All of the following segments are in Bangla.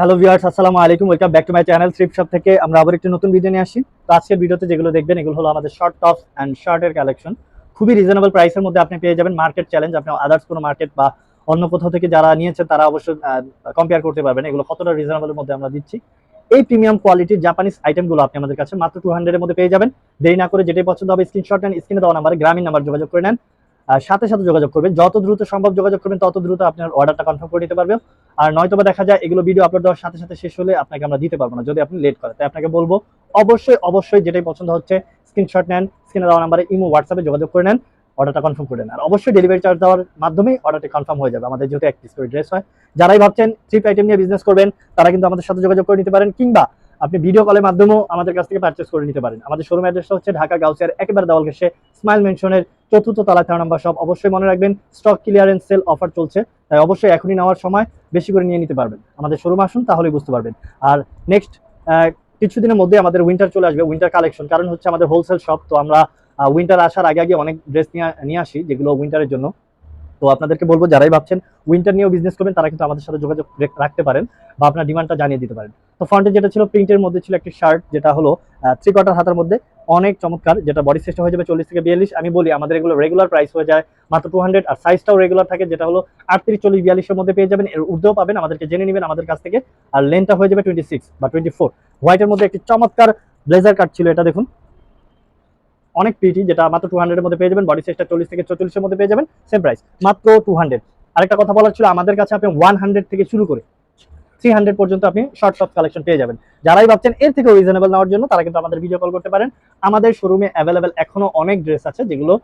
হ্যালো ভিউয়ার্স, আসসালামু আলাইকুম। Welcome back to my channel thrift shop থেকে আমরা আবার একটি নতুন ভিডিও নিয়ে আসি। তো আজকের ভিডিওতে যেগুলো দেখবেন, এগুলো হলো আমাদের শর্ট টপস অ্যান্ড শার্টের কালেকশন খুবই রিজনেবল প্রাইসের মধ্যে আপনি পেয়ে যাবেন মার্কেট চ্যালেঞ্জ আপনি আদার্স কোনো মার্কেট বা অন্য কোথাও থেকে যারা নিয়েছেন তারা অবশ্যই কম্পেয়ার করতে পারবেন। এগুলো কতটা রিজনেবলের মধ্যে আমরা দিচ্ছি। এই প্রিমিয়াম কোয়ালিটির জাপানিজ আইটেমগুলো আপনি আমাদের কাছে মাত্র টু হান্ড্রেডের মধ্যে পেয়ে যাবেন। দেরি না করে যেটাই পছন্দ হবে স্ক্রিনশট নেন স্ক্রিনে দেওয়া নাম্বারে গ্রামীণ নাম্বার যোগাযোগ করে নেন। সাথে সাথে যোগাযোগ করবেন। যত দ্রুত সম্ভব যোগাযোগ করবেন, তত দ্রুত আপনার অর্ডারটা কনফার্ম করে নিতে পারবেন। আর নয়তোবা দেখা যায় এগুলো ভিডিও আপলোড দেওয়ার সাথে সাথে শেষ হলে আপনাকে আমরা দিতে পারব না, যদি আপনি লেট করেন। তাই আপনাকে বলব, অবশ্যই অবশ্যই যেটাই পছন্দ হচ্ছে স্ক্রিনশট নেন স্ক্রিনে দেওয়া নাম্বারে ইমো হোয়াটসঅ্যাপে যোগাযোগ করে নেন অর্ডারটা কনফার্ম করে নেন। আর অবশ্যই ডেলিভারি চার্জ দেওয়ার মাধ্যমেই অর্ডারটি কনফার্ম হয়ে যাবে। আমাদের যেহেতু এক করে ড্রেস হয়। যারাই ভাবছেন চিপ আইটেম নিয়ে বিজনেস করবেন, তারা কিন্তু আমাদের সাথে যোগাযোগ করে নিতে পারেন, কিংবা আপনি ভিডিও কলের মাধ্যমেও আমাদের কাছ থেকে পারচেস করে নিতে পারেন। আমাদের শোরুম অ্যাড্রেসটা হচ্ছে ঢাকা গাউসিয়ার একেবারে দেওয়াল ঘেসে স্মাইল মেনশনের চতুর্থ তলা তেরো নম্বর সব অবশ্যই মনে রাখবেন স্টক ক্লিয়ারেন্স সেল অফার চলছে। তাই অবশ্যই এখনই নেওয়ার সময় বেশি করে নিয়ে নিতে পারবেন। আমাদের শোরুম আসুন, তাহলেই বুঝতে পারবেন। আর নেক্সট কিছুদিনের মধ্যে আমাদের উইন্টার চলে আসবে উইন্টার কালেকশন কারণ হচ্ছে আমাদের হোলসেল শপ তো আমরা উইন্টার আসার আগে আগে অনেক ড্রেস নিয়ে নিয়ে আসি, যেগুলো উইন্টারের জন্য। তো আপনাদেরকে বলব, যারাই ভাবছেন উইন্টার নিয়েও বিজনেস করবেন, তারা কিন্তু আমাদের সাথে যোগাযোগ রাখতে পারেন বা আপনার ডিমান্ডটা জানিয়ে দিতে পারেন। তো ফ্রন্টে যেটা ছিল প্রিন্টের মধ্যে ছিল একটি শার্ট যেটা হলো থ্রি কোয়ার্টার হাতার মধ্যে অনেক চমৎকার, যেটা বডি সাইজটা হয়ে যাবে চল্লিশ থেকে বিয়াল্লিশ। আমি বলি, আমাদের এগুলো রেগুলার প্রাইস হয়ে যায়, মাত্র টু হান্ড্রেড আর সাইজটাও রেগুলার থাকে, যেটা হলো আটত্রিশ, চল্লিশ, বিয়াল্লিশের মধ্যে পেয়ে যাবেন। এর ঊর্ধ্বেও পাবেন, আমাদেরকে জেনে নেবেন আমাদের কাছ থেকে। আর লেনটা হয়ে যাবে টোয়েন্টি সিক্স বা টোয়েন্টি ফোর হোয়াইটের মধ্যে একটি চমৎকার ব্লেজার কাট ছিল এটা, দেখুন। অনেক পিটি যেটা মাত্র টু হান্ড্রেডের মধ্যে পেয়ে যাবেন বডি সাইজটা চল্লিশ থেকে চল্লিশের মধ্যে পেয়ে যাবেন সেম প্রাইস মাত্র টু হান্ড্রেড আরেকটা কথা বলার ছিল, আমাদের কাছে আপনি ওয়ান হান্ড্রেড থেকে শুরু করে থ্রি হান্ড্রেড পর্যন্ত আপনি শর্ট শর্ট কালেকশন পেয়ে যাবেন। যারাই ভাবছেন এর থেকে রিজনেবল নেওয়ার জন্য, তারা কিন্তু আমাদের ভিডিও কল করতে পারেন। আমাদের শোরুমে অ্যাভেলেবেল এখনও অনেক ড্রেস আছে যেগুলো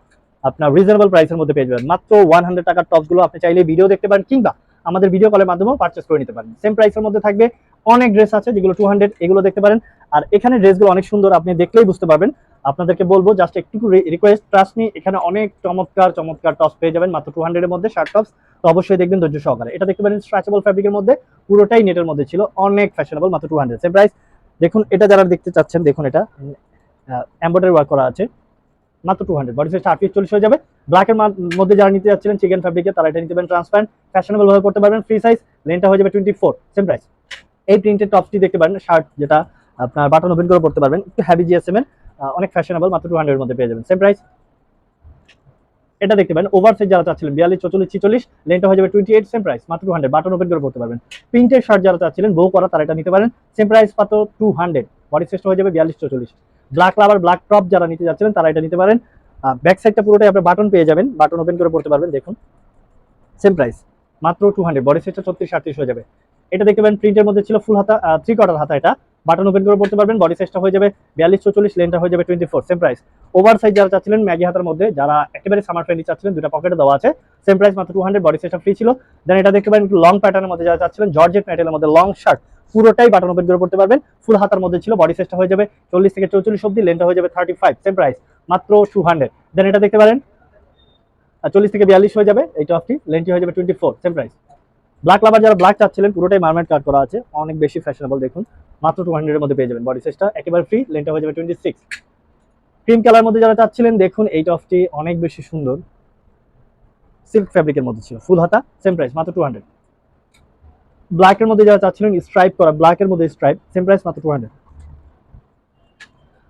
আপনার রিজনেবল প্রাইসের মধ্যে পেয়ে যাবেন। মাত্র ওয়ান হান্ড্রেড টাকার টপগুলো আপনি চাইলে ভিডিও দেখতে পারেন কিংবা আমাদের ভিডিও কলের মাধ্যমেও পার্চেস করে নিতে পারেন। সেম প্রাইসের মধ্যে থাকবে অনেক ড্রেস আছে যেগুলো টু হান্ড্রেড এগুলো দেখতে পারেন। আর এখানে ড্রেসগুলো অনেক সুন্দর, আপনি দেখলেই বুঝতে পারবেন। আপনাদেরকে বলব জাস্ট একটু রিকোয়েস্ট ট্রাস্ট মি এখানে অনেক চমৎকার চমৎকার টপস পেয়ে যাবেন, মাত্র টু হান্ড্রেডের মধ্যে শার্ট টপস তো অবশ্যই দেখবেন ধৈর্য সহকারে। এটা দেখতে পারেন স্ট্রেচেবল ফ্যাব্রিকের মধ্যে, পুরোটাই নেটের মধ্যে ছিল, অনেক ফ্যাশনেবল মাত্র টু হান্ড্রেড সেম প্রাইস দেখুন, এটা যারা দেখতে চাচ্ছেন, দেখুন এটা। এম্বয়ডারি ওয়ার্ক করা আছে। মাত্র টু হান্ড্রেড বডি সাইজটা আটত্রিশ চল্লিশ হয়ে যাবে। ব্ল্যাকের মধ্যে যারা নিতে যাচ্ছিলেন চিকেন ফ্যাব্রিকে তারা এটা নিতে পারেন ট্রান্সপারেন্ট ফ্যাশনেবল ভাবে করতে পারবেন ফ্রি সাইজ লেনটা হয়ে যাবে টোয়েন্টি ফোর সেম প্রাইস এই প্রিন্টেড টপসটি দেখতে পারেন, শার্ট যেটা আপনার বাটন ওপেন করে পড়তে পারবেন, একটু হ্যাভি জিএসএম এর অনেক ফ্যাশনেবল মাত্র টু হান্ড্রেড মধ্যে পেয়ে যাবেন। সেম প্রাইস এটা দেখতে পারেন ওভার সাইজ যারা চাচ্ছিলেন, বিয়াল্লিশ চল্লিশ ছিচল্লিশ লেনটা হয়ে যাবে টোয়েন্টি এইট সেম প্রাইস মাত্র টু হান্ড্রেড বাটন ওপেন করে পড়তে পারবেন। প্রিন্টের শার্ট যারা চাচ্ছিলেন বউ করা, তারা এটা নিতে পারেন সেম প্রাইস মাত্র টু হান্ড্রেড বডি সাইজটা হয়ে যাবে বিয়াল্লিশ চল্লিশ ব্ল্যাক লাভার ব্ল্যাক টপ যারা নিতে যাচ্ছিলেন, তারা এটা নিতে পারেন। ব্যাক সাইডটা পুরোটাই আপনি বাটন পেয়ে যাবেন, বাটন ওপেন করে পড়তে পারবেন, দেখুন। সেম প্রাইস মাত্র টু হান্ড্রেড বডি সাইজটা ছত্রিশ, আটত্রিশ হয়ে যাবে। এটা দেখতে পাবেন প্রিন্টের মধ্যে ছিল ফুল হাতা থ্রি কোয়ার্টার হাতা এটা। বাটন ওপেন করে পড়তে পারবেন বডি সাইজটা হয়ে যাবে বিয়াল্লিশ, চল্লিশ লেনটা হয়ে যাবে twenty four same price over size যারা চাচ্ছিলেন, ম্যাগি হাতার মধ্যে, যারা একেবারে সামার ফ্রেন্ডলি চাচ্ছিলেন দুটা পকেটে দেওয়া আছে। সেম প্রাইস মাত্র টু হান্ড্রেড বডি সাইজটা ফ্রি ছিল। দেন এটা দেখতে পারেন একটু লং প্যাটার্নের মধ্যে যারা চাচ্ছিলেন জর্জেট ম্যাটেরিয়ালের মধ্যে লং শার্ট পুরোটাই বাটন ওপেন করে পড়তে পারবেন। ফুল হাতার মধ্যে ছিল বডি সাইজটা হয়ে যাবে চল্লিশ থেকে চৌচল্লিশ অব্দি লেনটা হয়ে যাবে থার্টি ফাইভ সেম প্রাইস মাত্র টু হান্ড্রেড দেন এটা দেখতে পারেন চল্লিশ থেকে বিয়াল্লিশ হয়ে যাবে এই টপটি লেনটি হয়ে যাবে twenty four same price black lover যারা ব্ল্যাক চাচ্ছিলেন, পুরোটাই মারমেট কাট করা আছে। অনেক বেশি ফ্যাশনেবল দেখুন। মাত্র টু হান্ড্রেডের মধ্যে পেয়ে যাবেন। বডি সাইজটা একেবারে ফ্রি লেনটা হয়ে যাবে টোয়েন্টি সিক্স ক্রিম কালার মধ্যে যারা চাচ্ছিলেন, দেখুন এই টপটি অনেক বেশি সুন্দর। সিল্ক ফ্যাব্রিকের মধ্যে ছিল ফুল হাতা সেম প্রাইস মাত্র টু হান্ড্রেড ব্ল্যাকের মধ্যে যারা চাচ্ছিলেন স্ট্রাইপ করা ব্ল্যাকের মধ্যে স্ট্রাইপ সেম প্রাইস মাত্র টু হান্ড্রেড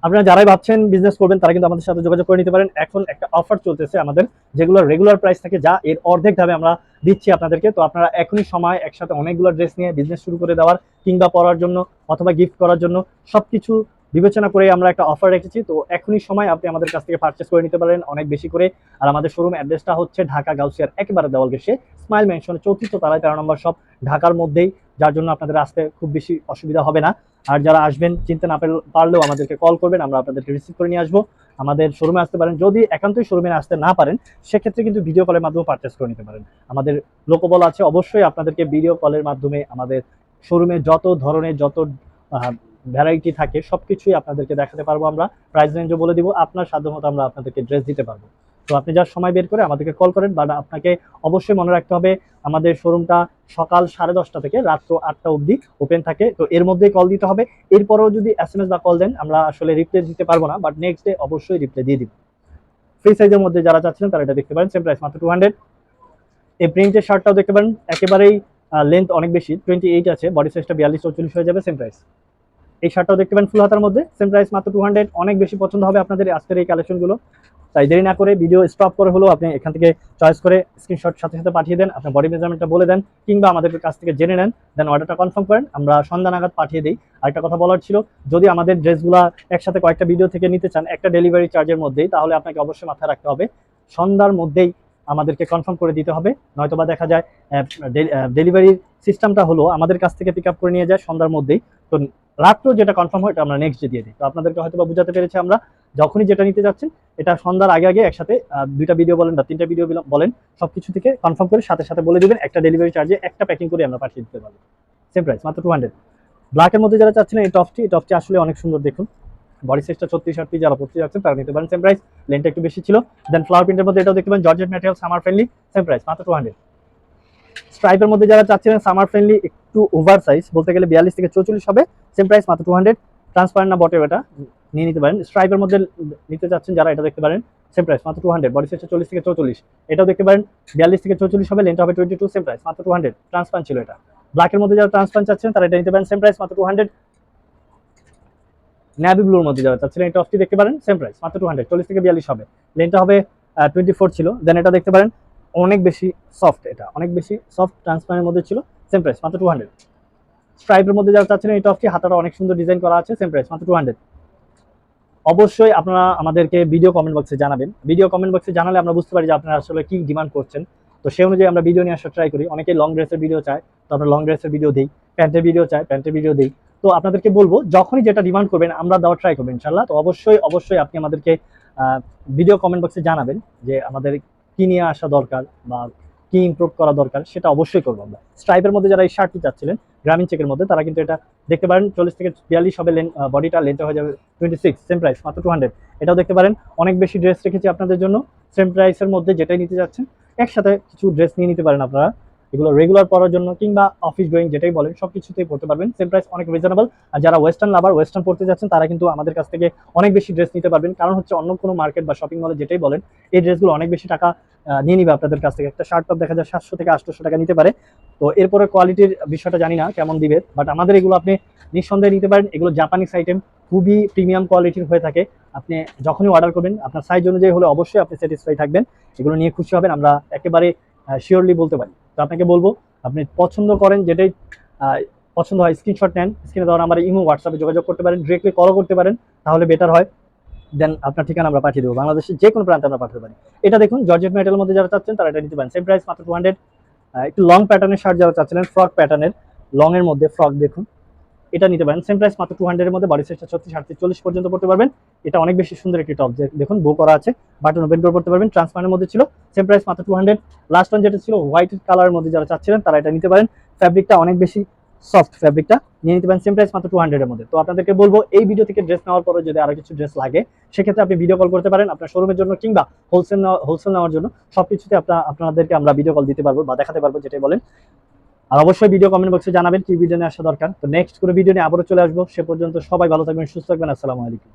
আপনারা যারাই ভাবছেন বিজনেস করবেন, তারা কিন্তু আমাদের সাথে যোগাযোগ করে নিতে পারেন। এখন একটা অফার চলতেছে আমাদের, যেগুলো রেগুলার প্রাইস থাকে, যা এর অর্ধেক ভাবে আমরা দিচ্ছি আপনাদেরকে। তো আপনারা এখনই সময় একসাথে অনেকগুলো ড্রেস নিয়ে বিজনেস শুরু করে দেওয়ার, কিংবা পরার জন্য অথবা গিফট করার জন্য সবকিছু বিবেচনা করে আমরা একটা অফার রেখেছি। তো এখনই সময় আপনি আমাদের কাছ থেকে পারচেস করে নিতে পারেন অনেক বেশি করে। আর আমাদের শোরুম অ্যাড্রেসটা হচ্ছে ঢাকা গাউসিয়ার একেবারে দেওয়াল গেছে স্মাইল মেনশন চতুর্থ তালায় তেরো নম্বর সব ঢাকার মধ্যেই। যার জন্য আপনাদের আসতে খুব বেশি অসুবিধা হবে না। আর যারা আসবেন, চিনতে না পারলেও আমাদেরকে কল করবেন, আমরা আপনাদেরকে রিসিভ করে নিয়ে আসব। আমাদের শোরুমে আসতে পারেন। যদি একান্তই শোরুমে আসতে না পারেন, সেক্ষেত্রে কিন্তু ভিডিও কলের মাধ্যমে পারচেস করে নিতে পারেন। আমাদের লোকবল আছে অবশ্যই আপনাদেরকে ভিডিও কলের মাধ্যমে আমাদের শোরুমে যত ধরনের যত ভ্যারাইটি থাকে, সবকিছুই আপনাদেরকে দেখাতে পারব আমরা। প্রাইস রেঞ্জও বলে দিব, আপনার সাধ্যমতো আমরা আপনাদেরকে ড্রেস দিতে পারব। তো আপনি যার সময় বের করে আমাদেরকে কল করেন বা আপনাকে অবশ্যই মনে রাখতে হবে, আমাদের শোরুমটা সকাল সাড়ে দশটা থেকে রাত্র আটটা অবধি ওপেন থাকে। তো এর মধ্যেই কল দিতে হবে। এরপরেও যদি এস এম এস বা কল দেন, আমরা আসলে রিপ্লাই দিতে পারব না বাট নেক্সট ডে অবশ্যই রিপ্লাই দিয়ে দিব। ফ্রি সাইজের মধ্যে যারা চাচ্ছিলেন, তারা এটা দেখতে পারেন সেম প্রাইস মাত্র টু হান্ড্রেড এই প্রিন্টের শার্টটাও দেখতে পারেন, একেবারেই লেন্থ অনেক বেশি টোয়েন্টি এইট আছে বডি সাইজটা বিয়াল্লিশ, চৌচল্লিশ হয়ে যাবে সেম প্রাইস এই শার্টটাও দেখতে পারেন ফুল হাতার মধ্যে সেম প্রাইস মাত্র টু হান্ড্রেড অনেক বেশি পছন্দ হবে আপনাদের আজকের এই কালেকশনগুলো তাই দেরি না করে ভিডিও স্টপ করে হলেও আপনি এখান থেকে চয়েস করে স্ক্রিনশট সাথে সাথে পাঠিয়ে দেন, আপনার বডি মেজারমেন্টটা বলে দেন, কিংবা আমাদের কাছ থেকে জেনে নেন দেন অর্ডারটা কনফার্ম করেন, আমরা সন্ধ্যা নাগাদ পাঠিয়ে দিই। আরেকটা কথা বলার ছিল, যদি আমাদের ড্রেসগুলো একসাথে কয়েকটা ভিডিও থেকে নিতে চান, একটা ডেলিভারি চার্জের মধ্যেই, তাহলে আপনাকে অবশ্যই মাথায় রাখতে হবে, সন্ধ্যার মধ্যেই আমাদেরকে কনফার্ম করে দিতে হবে, নয়তোবা দেখা যায় ডেলিভারির সিস্টেমটা হলো আমাদের কাছ থেকে পিক আপ করে নিয়ে যায় সন্ধ্যার মধ্যেই। তো রাত্রেও যেটা কনফার্ম হয়, এটা আমরা নেক্সট ডে দিয়ে দিই। তো আপনাদেরকে হয়তো বা বুঝাতে পেরেছি আমরা, যখনই যেটা নিতে যাচ্ছেন, এটা সন্ধ্যার আগে আগে একসাথে দুইটা ভিডিও বলেন বা তিনটা ভিডিও বলেন সব কিছু থেকে কনফার্ম করে সাথে সাথে বলে দিবেন, একটা ডেলিভারি চার্জে একটা প্যাকিং করে আমরা পাঠিয়ে দিতে পারব। সেম প্রাইস মাত্র টু হান্ড্রেড ব্ল্যাকের মধ্যে যারা চাচ্ছেন, এই টপটি এই টপটি আসলে অনেক সুন্দর দেখুন। বডি সাইজটা ছত্রিশ আটত্রিশ, যারা পড়তে যাচ্ছেন, তারা নিতে পারেন সেম প্রাইস লেনটা একটু বেশি ছিল। দেন ফ্লাওয়ার প্রিন্টের মধ্যে এটাও দেখতে পারেন georgette material summer friendly same price মাত্র টু হান্ড্রেড স্ট্রাইপের মধ্যে যারা চাচ্ছিলেন সামার ফ্রেন্ডলি একটু ওভার সাইজ বলতে গেলে বিয়াল্লিশ থেকে চৌচল্লিশ হবে সেম প্রাইস মাত্র টু হান্ড্রেড ট্রান্সপারেন্ট না বটে এটা, নিয়ে নিতে পারেন। স্ট্রাইপের মধ্যে নিতে চাচ্ছেন যারা, এটা দেখতে পারেন সেম প্রাইস মাত্র টু হান্ড্রেড বডি সাইজটা চল্লিশ থেকে চৌচল্লিশ। এটাও দেখতে পারেন, বিয়াল্লিশ থেকে চৌচল্লিশ হবে লেনটা হবে টোয়েন্টি টু সেম প্রাইস মাত্র টু হান্ড্রেড ট্রান্সপারেন্ট ছিল এটা। ব্ল্যাকের মধ্যে যারা ট্রান্সপারেন্ট চাচ্ছেন, তারা এটা নিতে পারেন সেম প্রাইস মাত্র টু হান্ড্রেড ন্যাভি ব্লুর মধ্যে যারা চাচ্ছিলেন, এটা অফটি দেখতে পারেন সেম প্রাইস মাত্র টু হান্ড্রেড চল্লিশ থেকে বিয়াল্লিশ হবে। লেনটা হবে টোয়েন্টি ফোর ছিল দেন এটা দেখতে পারেন অনেক বেশি সফট এটা। অনেক বেশি সফট ট্রান্সপারেন্টের মধ্যে ছিল সেম প্রাইস মাত্র টু হান্ড্রেড স্ট্রাইপের মধ্যে যারা চাচ্ছেন এই টপটি হাতাটা অনেক সুন্দর ডিজাইন করা আছে সেম প্রাইস মাত্র টু হান্ড্রেড অবশ্যই আপনারা আমাদেরকে ভিডিও কমেন্ট বক্সে জানাবেন। ভিডিও কমেন্ট বক্সে জানালে আমরা বুঝতে পারি যে আপনারা আসলে কি ডিমান্ড করছেন। তো সেই অনুযায়ী আমরা ভিডিও নিয়ে আসার ট্রাই করি। অনেকে লং ড্রেসের ভিডিও চায়, তো আমরা লং ড্রেসের ভিডিও দিই প্যান্টের ভিডিও চায় প্যান্টের ভিডিও দিই। তো আপনাদেরকে বলব, যখনই যেটা ডিমান্ড করবেন, আমরা দেওয়ার ট্রাই করবেন ইনশাল্লাহ তো অবশ্যই অবশ্যই আপনি আমাদেরকে ভিডিও কমেন্ট বক্সে জানাবেন যে আমাদের কি নিয়ে আসা দরকার বা কি ইমপ্রুভ করা দরকার সেটা অবশ্যই করব আমরা। স্ট্রাইপের মধ্যে যারা এই শার্টটি চাচ্ছিলেন গ্রামীণ চেকের মধ্যে, তারা কিন্তু এটা দেখতে পারেন। চল্লিশ থেকে বিয়াল্লিশ হবে লেন বডিটা লেনটা হয়ে যাবে টোয়েন্টি সিক্স সেম প্রাইস মাত্র টু হান্ড্রেড এটাও দেখতে পারেন, অনেক বেশি ড্রেস রেখেছি আপনাদের জন্য। সেম প্রাইসের মধ্যে যেটাই নিতে যাচ্ছেন একসাথে কিছু ড্রেস নিয়ে নিতে পারেন আপনারা। এগুলো রেগুলার পরার জন্য কিংবা অফিস গোয়িং যেটাই বলেন সব কিছুতেই পড়তে পারবেন। সেম প্রাইস অনেক রিজনেবল আর যারা ওয়েস্টার্ন লাভার ওয়েস্টার্ন পড়তে যাচ্ছেন, তারা কিন্তু আমাদের কাছ থেকে অনেক বেশি ড্রেস নিতে পারবেন। কারণ হচ্ছে অন্য কোনো মার্কেট বা শপিং মলে যেটাই বলেন, এই ড্রেসগুলো অনেক বেশি টাকা নিয়ে নিবে আপনাদের কাছ থেকে। একটা শার্ট টপ দেখা যায় সাতশো থেকে আটশোশো টাকা নিতে পারে। তো এরপরে কোয়ালিটির বিষয়টা জানি না কেমন দিবে বাট আমাদের এগুলো আপনি নিঃসন্দেহে নিতে পারেন। এগুলো জাপানিজ আইটেম খুবই প্রিমিয়াম কোয়ালিটির হয়ে থাকে। আপনি যখনই অর্ডার করবেন, আপনার সাইজ অনুযায়ী হলে অবশ্যই আপনি স্যাটিসফাই থাকবেন। এগুলো নিয়ে খুশি হবেন, আমরা একেবারে শিওরলি বলতে পারি। তো আপনাকে বলব, আপনি পছন্দ করেন যেটাই পছন্দ হয় স্ক্রিনশট নেন স্ক্রিনে দেওয়ার আমার ইমো হোয়াটসঅ্যাপে যোগাযোগ করতে পারেন ডিরেক্টলি কলও করতে পারেন, তাহলে বেটার হয়। দেন আপনার ঠিকানা আমরা পাঠিয়ে দেবো, বাংলাদেশের যে কোনো প্রান্তে আমরা পাঠাতে পারি। এটা দেখুন জর্জেট মেটালের মধ্যে যারা চাচ্ছেন, তারা এটা নিতে পারেন। সেম প্রাইস মাত্র টু হান্ড্রেড একটু লং প্যাটার্নের শার্ট যারা চাচ্ছিলেন ফ্রক প্যাটার্নের লংয়ের মধ্যে ফ্রক দেখুন। এটা নিতে পারেন। সেম প্রাইস মাত্র টু হান্ড্রেডের মধ্যে বডি সাইজটা ছত্রিশ আটত্রিশ চল্লিশ পর্যন্ত পড়তে পারবেন। এটা অনেক বেশি সুন্দর একটি টপ দেখুন বো করা আছে বাটন ওপেন করে পড়তে পারবেন। ট্রান্সপারেন্টের মধ্যে ছিল সেম প্রাইস মাত্র টু হান্ড্রেড লাস্ট ওয়ান যেটা ছিল হোয়াইট কালারের মধ্যে যারা চাচ্ছিলেন, তারা এটা নিতে পারেন। ফ্যাব্রিকটা অনেক বেশি সফট ফ্যাব্রিকটা নিয়ে নিতে পারেন সেম প্রাইস মাত্র টু হান্ড্রেডের মধ্যে। তো আপনাদেরকে বলব, এই ভিডিও থেকে ড্রেস নেওয়ার পরে যদি আরও কিছু ড্রেস লাগে, সেক্ষেত্রে আপনি ভিডিও কল করতে পারেন। আপনার শোরুমের জন্য কিংবা হোলসেল হোলসেল নেওয়ার জন্য সবকিছুতে আপনার আপনাদেরকে আমরা ভিডিও কল দিতে পারব বা দেখাতে পারব, যেটাই বলেন। আর অবশ্যই ভিডিও কমেন্ট বক্সে জানাবেন কি ভিডিও নিয়ে আসা দরকার। তো নেক্সট কোনো ভিডিও নিয়ে আবারও চলে আসব। সে পর্যন্ত সবাই ভালো থাকবেন, সুস্থ থাকবেন। আসসালামু আলাইকুম।